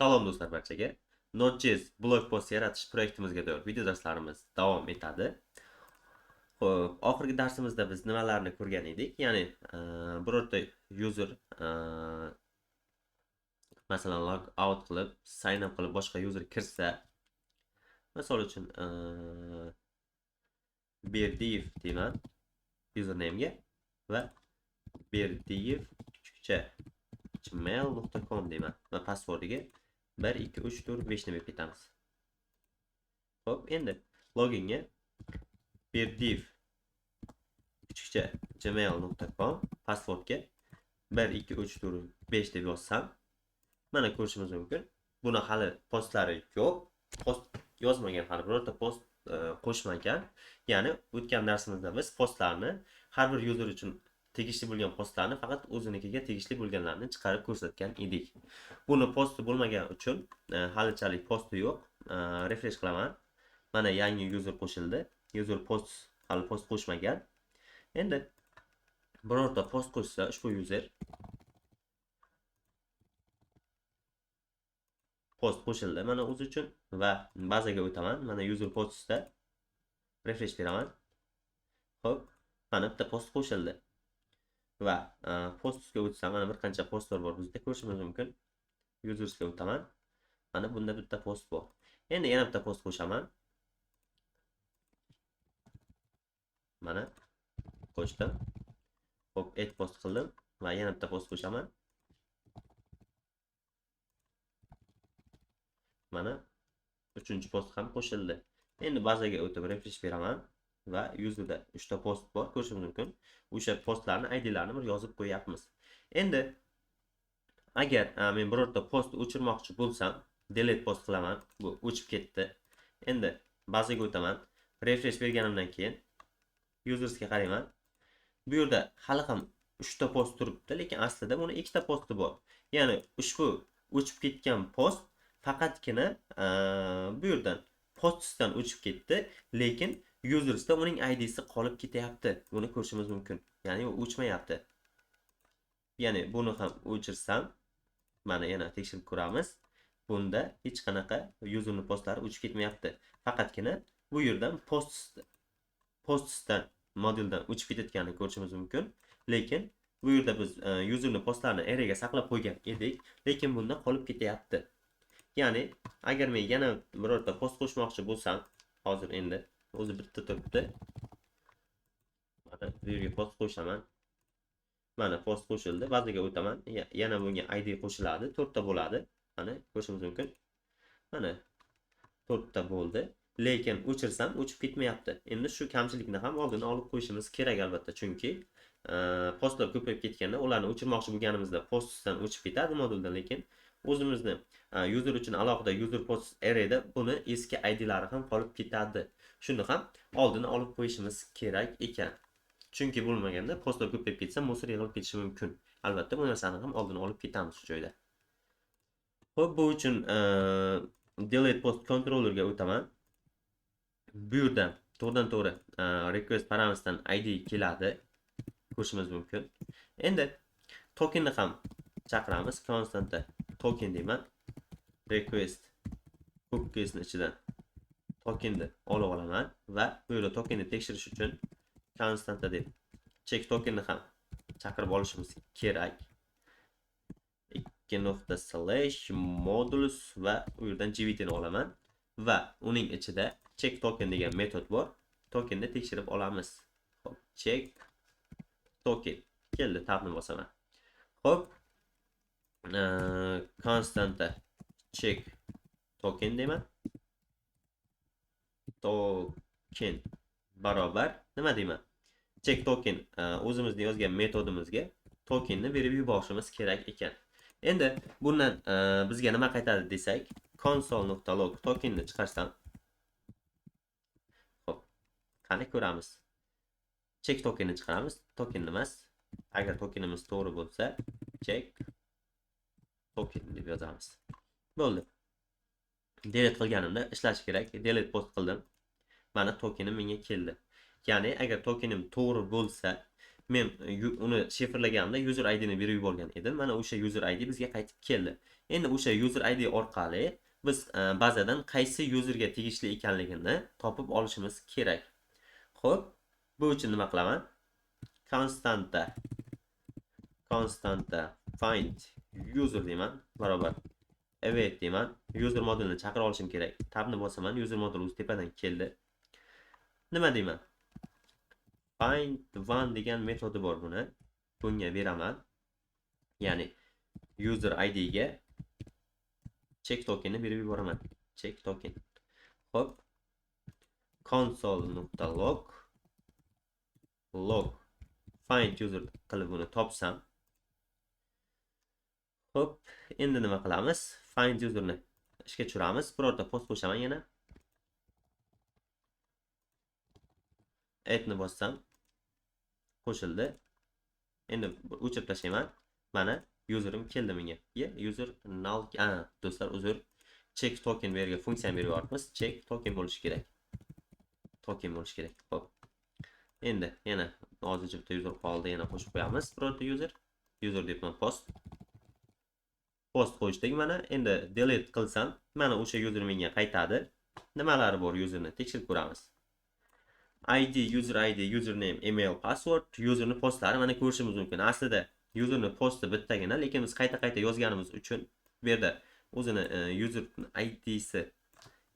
Salom do'stlar barchaga. Node.js blog post yaratish proyektimizga doir video darslarimiz davom etadi. Xo'p, oxirgi darsimizda biz nimalarni ko'rgan edik? Ya'ni, e, birorta user e, masalan log out qilib, sign up qilib boshqa user kirsa, misol uchun e, berdiyev deyman username'ga va berdiyev kuchukcha gmail.com deyman va passwordiga 1 2 3 4 5 ni berib ketamiz. Xo'p, endi loginga berdiv kuchukcha gmail.com passwordga 1 2 3 4 5 deb yozsam, mana ko'rishimiz mumkin. Buni hali postlari ko'p. Post yozmagan hali birorta post e, qo'shmagan. Ya'ni o'tgan darsimizda biz postlarni har bir user uchun tegishli bo'lgan postlarni faqat o'zinikiga tegishli bo'lganlarini chiqarib ko'rsatgan edik. Buni posti bo'lmagan uchun e, halichalik posti yo'q. E, refresh qilaman. Mana yangi user qo'shildi. User post hali post qo'shmagan. Endi birorta post qo'shsa ushbu user post qo'shildi mana o'zi uchun va bazaga o'taman. Mana user postda refresh beraman. Xo'p, mana bitta post qo'shildi. Va e, postga o'tsam mana bir qancha postlar bor bizda ko'rishimiz mumkin. Usersga o'taman. Mana bunda bitta post bor. Endi yana bitta post qo'shaman. Mana qo'shdim. Hop add post qildim va yana bitta post qo'shaman. Mana uchinchi post ham qo'shildi. Endi bazaga o'tib refresh beraman. Va yuzida 3 ta post bor ko'rishingiz mumkin. O'sha postlarni IDlarini bir yozib qo'yapmiz. Endi agar men birorta post o'chirmoqchi bo'lsam, delete post qilaman. Bu o'chib ketdi. Endi bazaga o'taman. Refresh berganimdan keyin usersga qarayman. Bu yerda hali ham 3 ta post turibdi, lekin aslida buni 2 ta posti bor. Ya'ni ushbu o'chib ketgan post faqatgina bu yerdan postdan o'chib ketdi, lekin usersda uning idsi qolib ketyapti. Buni ko'rishimiz mumkin. Ya'ni u o'chmayapti. Ya'ni buni ham o'chirsam, mana yana tekshirib ko'ramiz. Bunda hech qanaqa userning postlari o'chib ketmayapti. Faqatgina bu yerdan post postdan modeldan o'chib ketayotganini ko'rishimiz mumkin. Lekin bu yerda biz e, userning postlarini arrayga saqlab qo'ygan edik, lekin bunda qolib ketyapti. Ya'ni agar men yana birorta post qo'shmoqchi bo'lsam, hozir endi o'zi bitta turibdi mana bu yerga post qo'shaman. Mana post qo'shildi. Bazaga o'taman. Yana bunga id qo'shiladi. To'rtta bo'ladi. Mana ko'rishingiz mumkin. Mana to'rtta bo'ldi. Lekin o'chirsam o'chib ketmayapti. Endi shu kamchilikni ham oldini olib qo'yishimiz kerak albatta. Chunki e, postlar ko'payib ketganda ularni o'chirmoqchi bo'lganimizda postdan o'chib ketadi moduldan. Lekin o'zimizni e, user uchun alohida user post arrayda buni eski idlari ham qolib ketadi. Shuni ham oldini olib qo'yishimiz kerak ekan chunki bo'lmaganda postlar ko'payib ketsa musor yig'ilib ketishi mumkin albatta bu narsani ham oldini olib ketamiz shu joyda ho'p bu uchun delete post controllerga o'taman bu yerda to'g'ridan to'g'ri request parameterdan id keladi ko'rishimiz mumkin endi tokenni ham chaqiramiz constantda token deyman request cookiesni ichidan tokenni olib olaman va bu yerda tokenni tekshirish uchun konstanta deb check tokenni ham chaqirib olishimiz kerak. İkki nuqta slash modulus va u yerdan gvt ni olaman va uning ichida check token degan metod bor tokenni tekshirib olamiz hop check token. Keldi tabni bosaman hop. Konstanta check token deyman token barobar. Nima deyman? Check token e, o'zimizni yozgan metodimizga tokenni berib yuborishimiz kerak ekan. Endi bundan e, bizga nima qaytadi desak console.log tokenni chiqarsam ho'p qani ko'ramiz. Check tokenni chiqaramiz. Token emas. Agar tokenimiz to'g'ri bo'lsa check token deb yozamiz. Bo'ldi. Delete qilganimda ishlashi kerak. Delete post qildim. Mana tokenim menga keldi. Ya'ni agar tokenim to'g'ri bo'lsa men e, uni shifrlaganimda user idni berib yuborgan edim. Mana o'sha user id bizga qaytib keldi. Endi o'sha user id orqali biz e, bazadan qaysi userga tegishli ekanligini topib olishimiz kerak. Xo'p, bu uchun nima qilaman? Konstanta konstanta find user deyman barobar. Evet deyman user modulini chaqira olishim kerak. Tabni bosaman user modul o'zi tepadan keldi. Nima deyman find one degan metodi bor buni bunga beraman ya'ni user id ga check tokenni berib yuboraman check token. Xo'p, console.log log. Find user qilib buni topsam. Xo'p, endi nima qilamiz? Find userni ishga tushiramiz. Birorta post qo'shaman yana. Addni bossam qo'shildi. Endi o'chirib tashlayman. Mana userim keldi menga. Ye, user null. A, do'stlar, uzr. Check token bergan funksiyani berib yuboribmiz. Check token bo'lishi kerak. Token bo'lishi kerak. ho'p Endi yana hozircha bitta user qoldi, yana qo'shib qo'yamiz. Birorta user. User debman post. post qo'yishdik mana endi delete qilsam mana o'sha user menga qaytadi nimalari bor userni tekshirib ko'ramiz id user id username email password userni postlari. Mana ko'rishimiz mumkin. Aslida userni posti bittagina lekin biz qayta qayta yozganimiz uchun bu yerda o'zini e, user idsi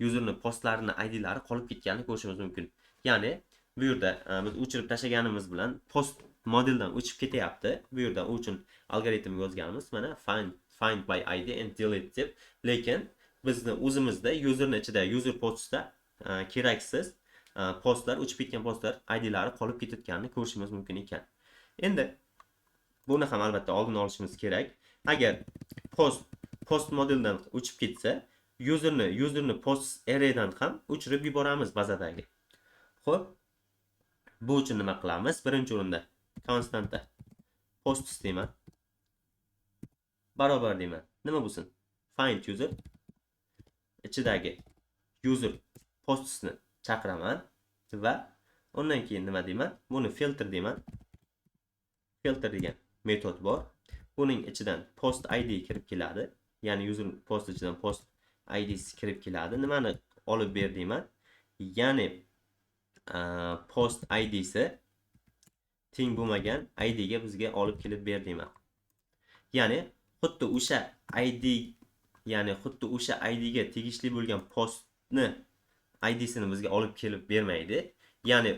userni postlarini idlari qolib ketganini ko'rishimiz mumkin. Ya'ni bu yerda e, biz o'chirib tashlaganimiz bilan post modeldan o'chib ketyapti. Bu yerda u uchun algoritm yozganmiz mana find find by id and delete deb. Lekin bizni o'zimizda userni ichida user postda e, keraksiz postlar o'chib ketgan postlar idlari qolib ketayotganini ko'rishimiz mumkin ekan. Endi buni ham albatta oldini olishimiz kerak. Agar post post modeldan o'chib ketsa userni userni post arraydan ham o'chirib yuboramiz bazadagi. Xo'p, bu uchun nima qilamiz? Birinchi o'rinda konstanta post deyman barobar deyman. Nima bo'lsin? Find user. İchidagi user postsni chaqiraman va undan keyin nima deyman? Buni filter deyman. Filter degan metod bor. Buning ichidan post id kirib keladi. Ya'ni user post ichidan post id kirib keladi. Nimani olib ber deyman? Ya'ni post idsi teng bo'lmagan id ga bizga olib kelib ber deyman. Ya'ni xuddi o'sha id ya'ni xuddi o'sha id ga tegishli bo'lgan postni idsini bizga olib kelib bermaydi. Ya'ni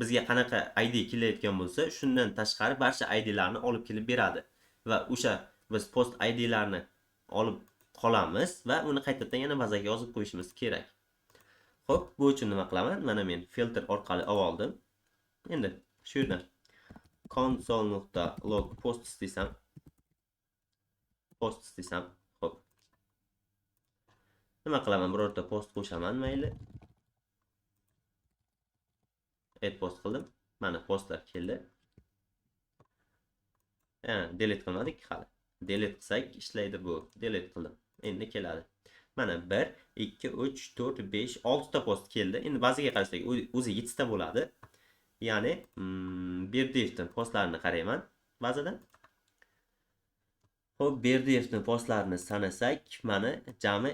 bizga qanaqa id kelayotgan bo'lsa shundan tashqari barcha idlarni olib kelib beradi. Va o'sha biz post idlarni olib qolamiz va uni qaytadan yana bazaga yozib qo'yishimiz kerak. Xo'p, bu uchun nima qilaman? Mana men filtr orqali olib oldim. Endi shu yerdan console.log post desam post desam nima qilaman birorta post qo'shaman mayli. Add post qildim. Mana postlar keldi. Delete qilmadik hali. Delete qilsak ishlaydi bu. Delete qildim. Endi keladi. Mana 1 2 3 4 5 6 ta post keldi. Endi ba'ziga qarasak o'zi 7 ta bo'ladi. Ya'ni mm, berdiyevni postlarini qarayman bazadan Xo'p, Berdiyevni postlarini sanasak, mana jami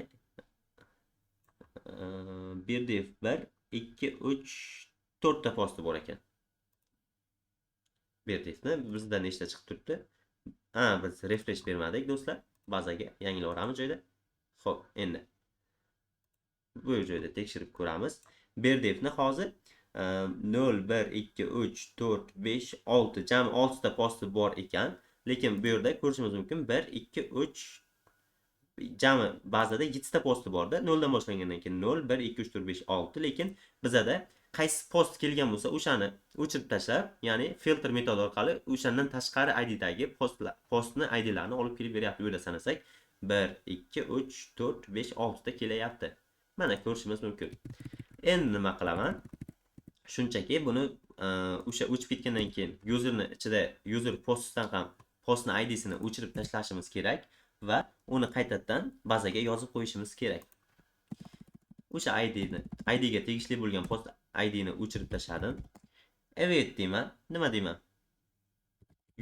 Berdiyev 1 2 3 4 ta posti bor ekan. Berdiyevni bizda nechta chiqib turibdi? Ha, biz refresh bermadik do'stlar. Bazaga yangilaveramiz joyda. Xo'p, endi bu joyda tekshirib ko'ramiz. Berdiyevni hozir 0 1 2 3 4 5 6 jami 6 ta posti bor ekan. lekin bu yerda ko'rishimiz mumkin 1 2 3 jami bazada yettita posti borda. 0 dan boshlangandan keyin 0 1 2 3 4 5 6 lekin bizada qaysi post kelgan bo'lsa o'shani o'chirib tashlab ya'ni filtr metodi orqali o'shandan tashqari iddagi postlar postni idlarni olib kelib beryapti bu yerda sanasak. 1 2 3 4 5 6 kelyapti. Mana ko'rishimiz mumkin. Endi nima qilaman? Shunchaki buni e, o'sha o'chib ketgandan keyin yuzerni ichida user postdan ham postni idsini o'chirib tashlashimiz kerak. Va uni qaytadan bazaga yozib qo'yishimiz kerak. O'sha idni idga tegishli bo'lgan post idni o'chirib tashladim. Evet deyman. Nima deyman?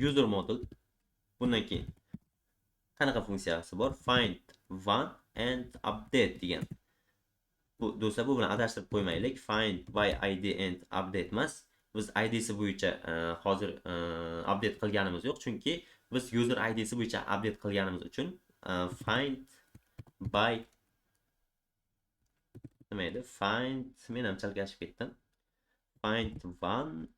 User model. Bundan keyin qanaqa funksiyasi bor? Find one and update degan. Bu do'stlar bu bilan adashtirib qo'ymaylik. Find by id and update emas. Biz idsi bo'yicha e, hozir e, update qilganimiz yo'q. Chunki biz user idsi bo'yicha update qilganimiz uchun e, find by nima edi? Find men ham chalkashib ketdim. Find one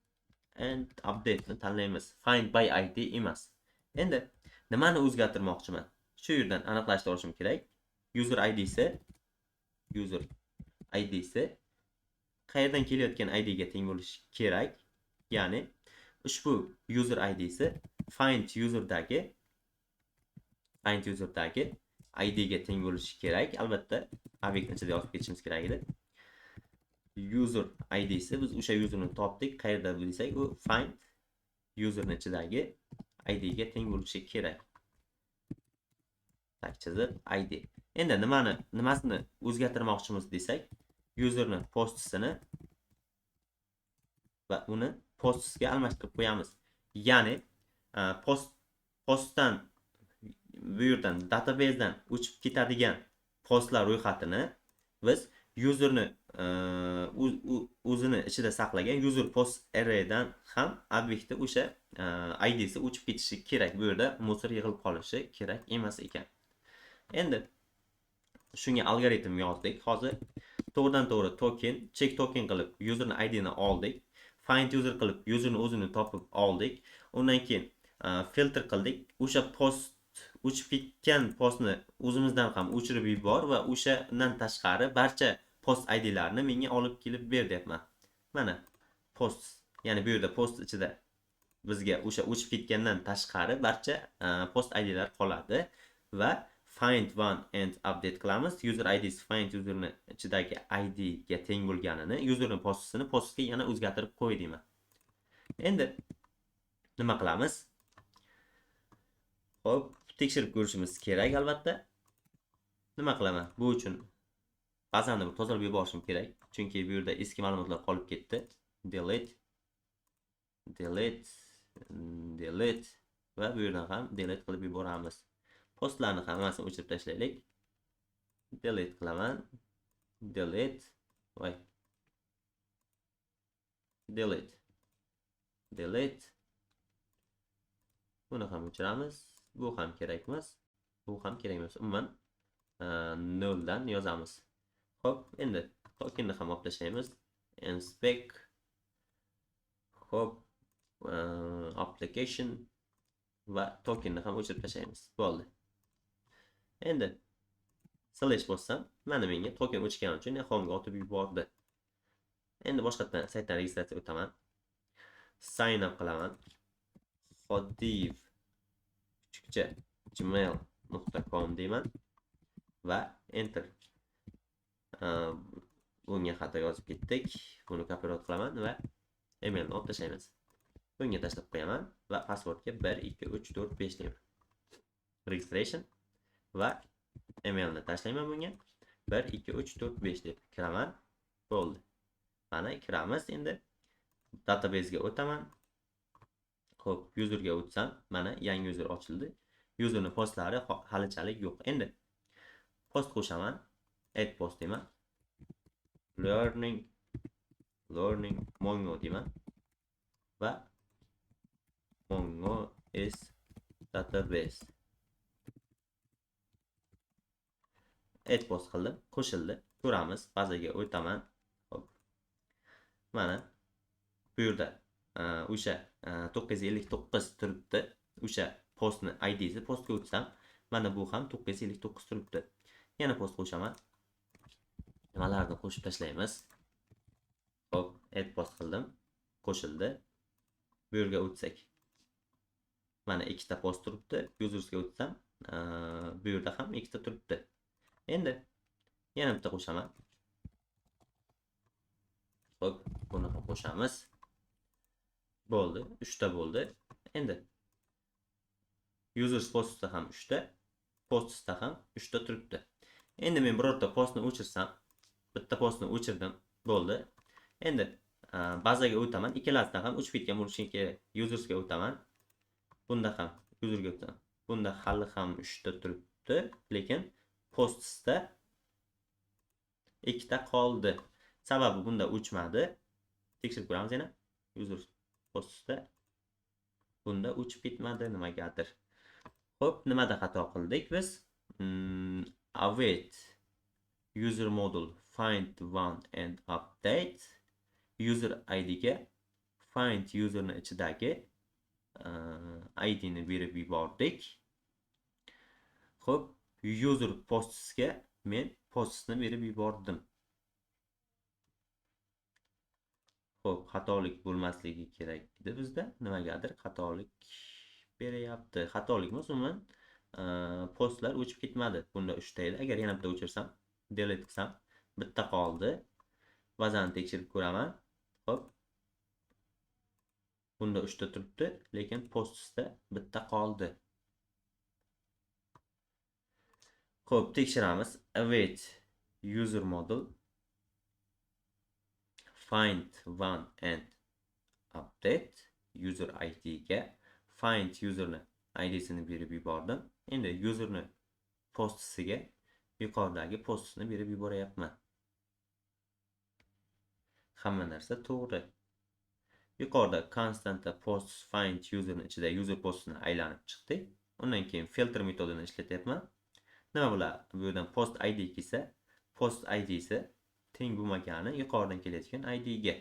and update ni tanlaymiz. Find by id emas. Endi nimani o'zgartirmoqchiman? Shu yerdan aniqlashtirib olishim kerak. User idsi user idsi qayerdan kelayotgan idga teng bo'lishi kerak? Ya'ni ushbu user idsi find userdagi find userdagi idga teng bo'lishi kerak. Albatta obyektni ichida yozib ketishimiz kerak edi. User idsi biz o'sha userni topdik. Qayerda desak u find userni ichidagi idga teng bo'lishi kerak. Tak chizib id endi nimani nimasini o'zgartirmoqchimiz desak userni postisini va uni postisga almashtirib qo'yamiz. Ya'ni E, post postdan bu yerdan databasedan o'chib ketadigan postlar ro'yxatini biz userni e, o'zini ichida saqlagan user post arraydan ham obyektda o'sha e, idsi o'chib ketishi kerak. Bu yerda musor yig'ilib qolishi kerak emas ekan. Endi shunga algoritm yozdik. Hozir to'g'ridan to'g'ri token check token qilib userni idni oldik. Find user qilib userni o'zini topib oldik. Undan keyin E, filtr qildik. O'sha post o'chib ketgan postni o'zimizdan ham o'chirib yubor va o'shandan tashqari barcha post idlarni menga olib kelib ber deyapman. Mana post ya'ni bu yerda post ichida bizga o'sha o'chib ketgandan tashqari barcha e, post idlar qoladi va find one and update qilamiz. User id find userni ichidagi id ga teng bo'lganini userni postisini postga yana o'zgartirib qo'y deyman. Endi nima qilamiz? Xo'p, tekshirib ko'rishimiz kerak albatta nima qilaman? Bu uchun bazani tozalab yuborishim kerak. Chunki bu yerda eski ma'lumotlar qolib ketdi. Delete. Delete. Delete. Va bu yerdan ham delete qilib yuboramiz. Postlarni hammasini o'chirib tashlaylik. Delete qilaman. Delete. Voy. Delete. Delete. Buni ham o'chiramiz bu ham kerak emas bu ham kerak emas. Umuman e, noldan yozamiz. Ho'p endi tokenni ham olib tashlaymiz inspect ho'p e, application va tokenni ham o'chirib tashlaymiz. Bo'ldi. Endi slash bossam mana menga token o'chgani uchun home'ga otib yubordi. Endi boshqatdan saytdan registratsiya o'taman. Sign up qilaman. Hodiv kuchukcha gmail.com deyman va enter. Bunga xato yozib ketdik buni kopirovat qilaman va emailni olib tashlaymiz bunga tashlab qo'yaman va passwordga 1 2 3 4 5 deyman registration. Va emailni tashlayman bunga 1 2 3 4 5 deb kiraman bo'ldi mana kiramiz endi databasega o'taman ho'p userga o'tsam mana yangi user ochildi. Userni postlari halichalik yo'q. Endi post qo'shaman. Add post deyman. Learning learning mongo deyman. Va mongo is database. Post qildim. Qo'shildi. Ko'ramiz. Bazaga o'taman. Hop. Mana bu yerda Э, o'sha э, to'qqiz yuz ellik to'qqiz turibdi. O'sha postni idsi postga o'tsam mana bu ham to'qqiz yuz ellik to'qqiz turibdi. Yana post qo'shaman nimalarni qo'shib tashlaymiz? Hop add post qildim. Qo'shildi. Bu yerga o'tsak. Mana ikkita post turibdi. Usersga o'tsam e, bu yerda ham ikkita turibdi. Endi yana bitta qo'shaman ho'p buni ham qo'shamiz. Bo'ldi uchta bo'ldi endi. Users postda ham uchta postsda ham uchta turibdi endi men birorta postni o'chirsam bitta postni o'chirdim bo'ldi endi bazaga o'taman ikkalasida ham o'chib ketgan bo'lishi kerak usersga o'taman bunda ham uzrga o'tdim bunda hali ham 3 ta turibdi lekin postda ikkita qoldi. Sababi bunda o'chmadi tekshirib ko'ramiz yana. Uzr postda bunda o'chib ketmadi nimagadir. Xo'p, nimada xato qildik biz? Mm, await user module find one and update. User id ga find userni ichidagi id ni berib yubordik. Xo'p, user postsga men postni berib yubordim Xo'p, xatolik bo'lmasligi kerak edi bizda. Nimagadir xatolik beryapti. Xatolikmi umuman postlar o'chib ketmadi. Bunda 3 ta edi. Agar yana bitta o'chirsam delete qilsam bitta qoldi. Bazani tekshirib ko'raman. Xo'p. bunda 3 ta turibdi lekin postda bitta qoldi. Xo'p, tekshiramiz. Await user model. Find one and update user id ga find userni idsini berib yubordim endi userni postisiga yuqoridagi postisini berib yuboryapman hamma narsa to'g'ri. Yuqorida constantda post find userni ichida user postini aylanib chiqdik undan keyin filter metodini ishlatyapman nima bo'ladi? Bu yerdan post id kelsa post idsi teng bo'lmagani yuqoridan kelayotgan id ga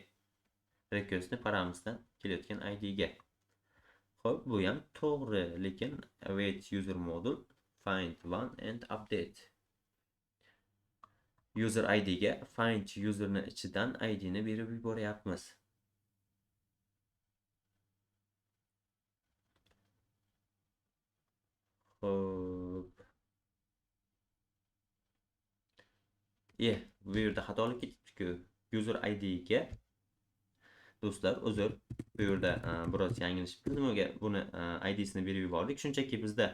requestni paramizdan kelayotgan id ga Xo'p, bu ham to'g'ri, lekin await user module find one and update user id ga find userni ichidan id ni berib yuboryapmiz. Xo'p. Yeah, bu yerda xatolik ketibdi-ku. User id ga. Do'stlar uzr bu yerda e, biroz yanglishibdi. Nimaga buni e, idsini berib yubordik? Shunchaki bizda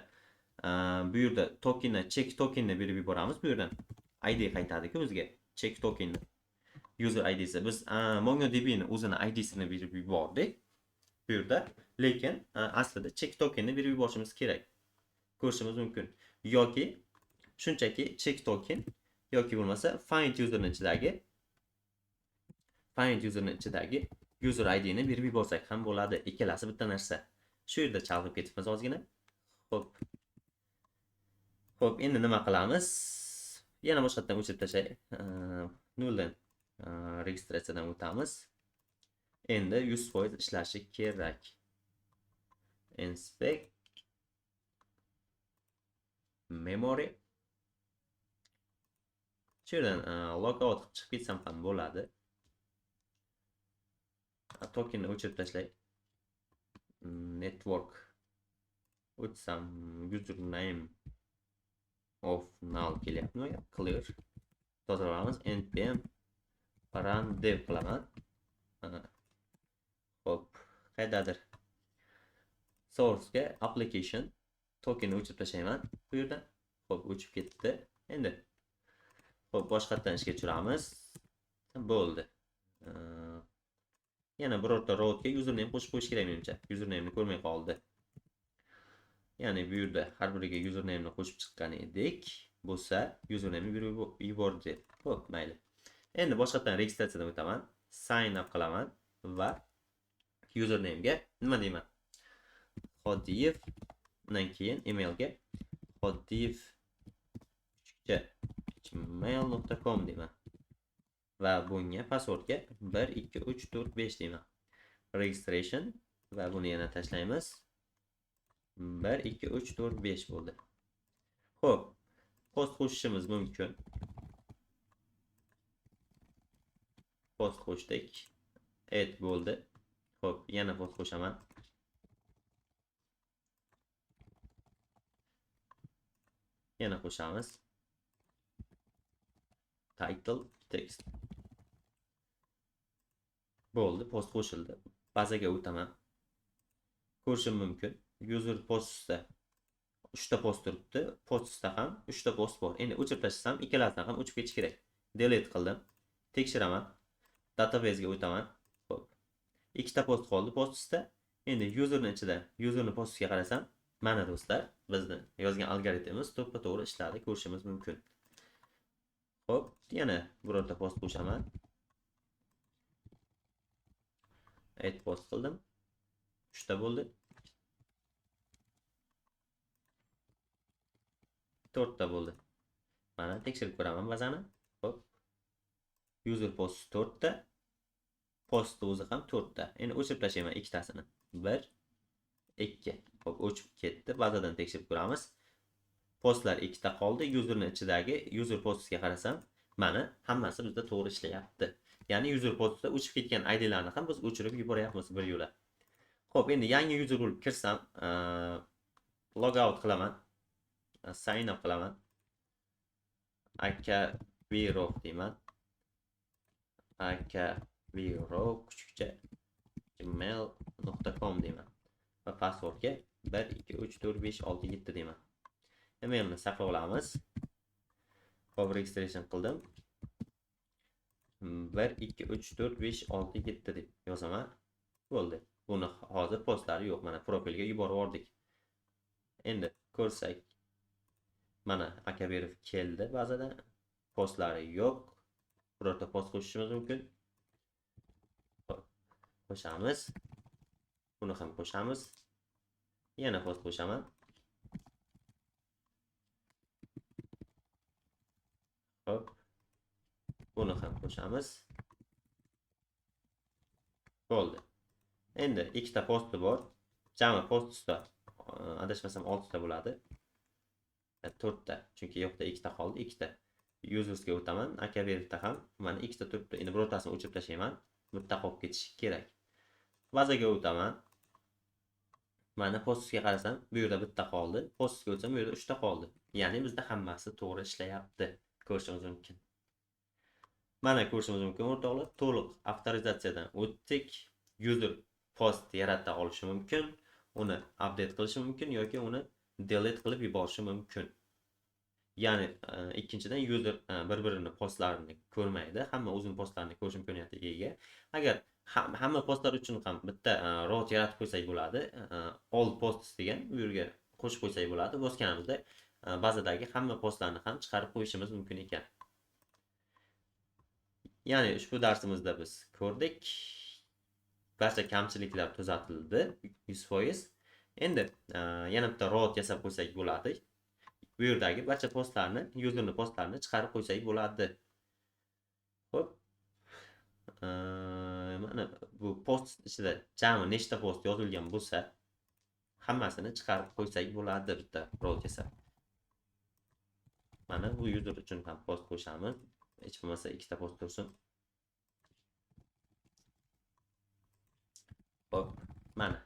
e, bu yerda tokenni check tokenni berib yuboramiz. Bu yerdan id qaytadiku bizga. Check tokenni. User idsi biz mongodbni o'zini idsini berib yubordik. Bu yerda lekin aslida check tokenni berib yuborishimiz kerak. Ko'rishimiz mumkin. Yoki shunchaki check token yoki bo'lmasa find userni ichidagi find userni ichidagi user idni berib yuborsak ham bo'ladi. Ikkalasi bitta narsa. Shu yerda chalg'ib ketibmiz ozgina. Ho'p ho'p endi nima qilamiz? Yana boshqatdan o'chirib tashlay noldan registratsiyadan o'tamiz. Endi 100% ishlashi kerak. Inspect memory shu yerdan logout qilib chiqib ketsam ham bo'ladi. Tokenni o'chirib tashlay network. O'tsam username of null kelyaptimi? Clear. Tozalaymiz npm run dev qilaman. Ho'p qayerdadir sourcega application tokenni o'chirib tashlayman. Bu ho'p o'chib ketdi. Endi Xo'p, boshqatdan ishga tushiramiz. Bo'ldi. Yana birorta routga username qo'shib qo'yish kerak menimcha. Username'ni ko'rmay qoldi. Ya'ni bu yerda har biriga username'ni qo'shib chiqqan edik. Bo'lsa username'ni berib yubordi. Xo'p, mayli. Endi boshqatdan registratsiyadan o'taman. Sign up qilaman va username'ga nima deyman? Xodiyev undan keyin emailga xodiyev gmail.com deyman va bunga passwordga 1 2 3 4 5 deyman registration. Va buni yana tashlaymiz. 1 2 3 4 5 bo'ldi. Xo'p, post qo'shishimiz mumkin. Post qo'shdik. Add bo'ldi. Xo'p, yana post qo'shaman. Yana qo'shamiz title text bo'ldi post qo'shildi. Bazaga o'taman. Ko'rishim mumkin. User postda 3 ta post turibdi. Postda ham 3 ta post bor. Endi o'chirib tashlasam ikkalasidan ham o'chib ketishi kerak. Delete qildim. Tekshiraman. Databasega o'taman. Ho'p ikkita post qoldi postda endi userni ichida userni postiga qarasam mana do'stlar bizni yozgan algoritmimiz to'ppa to'g'ri ishladi. Ko'rishimiz mumkin. Ho'p yana birorta post qo'shaman. Add post qildim. Uchta bo'ldi. To'rtta bo'ldi. Mana tekshirib ko'raman bazani ho'p. User post to'rtta. Postni o'zi ham to'rtta. Endi o'chirib tashlayman ikkitasini. Bir ikki. Hop o'chib ketdi. Bazadan tekshirib ko'ramiz. Postlar ikkita qoldi. Yuzerni ichidagi yuzer postga qarasam mana hammasi bizda to'g'ri ishlayapti. Ya'ni yuzer postda o'chib ketgan idlarni ham biz o'chirib yuboryapmiz bir yo'la. Ho'p endi yangi yuzer bo'lib kirsam log out qilaman sign up qilaman. Aka virov deyman aka virov kuchukcha gmail.com deyman. Va passwordga 1 2 3 4 5 6 7 deyman emailni saqlab olamiz. Hop registration qildim. 1 2 3 4 5 6 7 deb yozaman. Bo'ldi. Buni hozir postlari yo'q. Mana profilga yuborib yubordik endi ko'rsak mana akaberov keldi bazadan postlari yo'q. Birorta post qo'shishimiz mumkin. Qo'shamiz. Buni ham qo'shamiz. Yana post qo'shaman. Hop buni ham qo'shamiz. Bo'ldi. Endi ikkita posti bor. Jami post ustida adashmasam oltita bo'ladi. E, to'rtta chunki yoqda ikkita qoldi ikkita. Usersga o'taman. Akaberda ham mana ikkita turibdi. Endi birortasini o'chirib tashlayman. Bitta qolib ketishi kerak. Bazaga o'taman. Mana postga qarasam bu yerda bitta qoldi. Postga o'tsam bu yerda uchta qoldi. Ya'ni bizda hammasi to'g'ri ishlayapti. Ko'rishimiz mumkin. Mana ko'rishimiz mumkin. O'rtoqlar to'liq avtorizatsiyadan o'tdik. User post yarata olishi mumkin uni update qilishi mumkin yoki uni delete qilib yuborishi mumkin. Ya'ni e, ikkinchidan user e, bir birini postlarini ko'rmaydi. Hamma o'zini postlarini ko'rish imkoniyatiga ega. Agar hamma postlar uchun ham bitta e, rot yaratib qo'ysak bo'ladi e, all posts degan bu yerga qo'shib qo'ysak bo'ladi. Bosganimizda bazadagi hamma postlarni ham chiqarib qo'yishimiz mumkin ekan ya'ni ushbu darsimizda biz ko'rdik barcha kamchiliklar tuzatildi yuz foiz. Endi yana bitta robot yasab qo'ysak bo'ladi bu yerdagi barcha postlarni yuzini postlarini chiqarib qo'ysak bo'ladi ho'p. Mana bu post ichida jami nechta post yozilgan bo'lsa hammasini chiqarib qo'ysak bo'ladi bitta robot yasab mana bu user uchun ham post qo'shamiz. Hech bo'lmasa ikkita post tursin hop mana.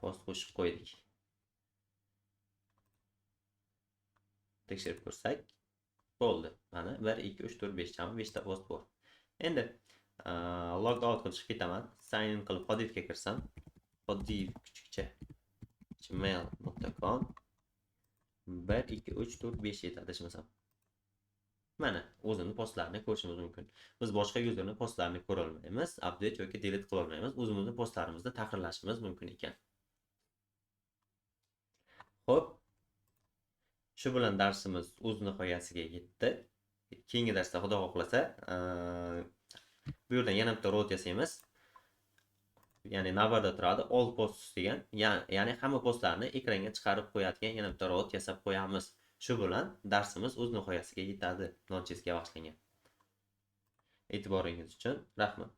Post qo'shib qo'ydik. Tekshirib ko'rsak bo'ldi. Mana bir ikki uch to'rt besh jami beshta post bor. Endi log out qilib chiqib ketaman. Sign in qilib podivga kirsam podiv kichikcha gmail.com bir ikki uch to'rt besh yetti adashmasam mana o'zini postlarini ko'rishimiz mumkin. Biz boshqa yuzerni postlarini ko'rolmaymiz update yoki delete qilolmaymiz. O'zimizni postlarimizni tahrirlashimiz mumkin ekan. Ho'p shu bilan darsimiz o'z nihoyasiga yetdi. Keyingi darsda xudo xohlasa bu yerdan yana bitta rod yasaymiz. Ya'ni navbatda turadi all posts degan ya'ni hamma postlarni ekranga chiqarib qo'yadigan yana bitta robot yasab qo'yamiz. Shu bilan darsimiz o'z nihoyasiga yetadi nonchesga bag'ishlangan. E'tiboringiz uchun rahmat.